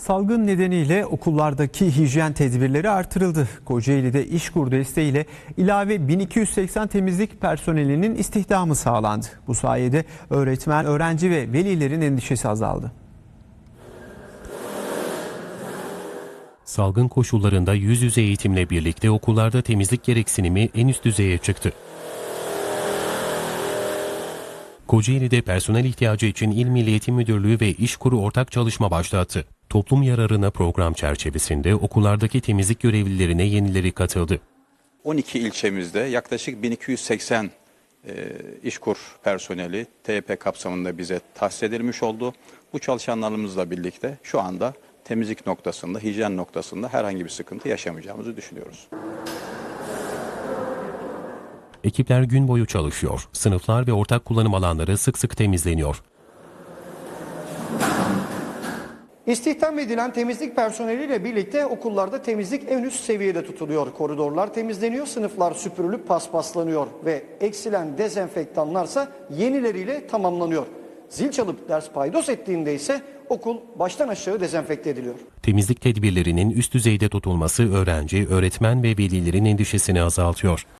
Salgın nedeniyle okullardaki hijyen tedbirleri artırıldı. Kocaeli'de İşkur desteğiyle ilave 1280 temizlik personelinin istihdamı sağlandı. Bu sayede öğretmen, öğrenci ve velilerin endişesi azaldı. Salgın koşullarında yüz yüze eğitimle birlikte okullarda temizlik gereksinimi en üst düzeye çıktı. Kocaeli'de personel ihtiyacı için İl Milli Eğitim Müdürlüğü ve İşkuru ortak çalışma başlattı. Toplum yararına program çerçevesinde okullardaki temizlik görevlilerine yenileri katıldı. 12 ilçemizde yaklaşık 1280 e, işkur personeli TYP kapsamında bize tahsis edilmiş oldu. Bu çalışanlarımızla birlikte şu anda temizlik noktasında, hijyen noktasında herhangi bir sıkıntı yaşamayacağımızı düşünüyoruz. Ekipler gün boyu çalışıyor. Sınıflar ve ortak kullanım alanları sık sık temizleniyor. İstihdam edilen temizlik personeliyle birlikte okullarda temizlik en üst seviyede tutuluyor. Koridorlar temizleniyor, sınıflar süpürülüp paspaslanıyor ve eksilen dezenfektanlarsa yenileriyle tamamlanıyor. Zil çalıp ders paydos ettiğinde ise okul baştan aşağı dezenfekte ediliyor. Temizlik tedbirlerinin üst düzeyde tutulması öğrenci, öğretmen ve velilerin endişesini azaltıyor.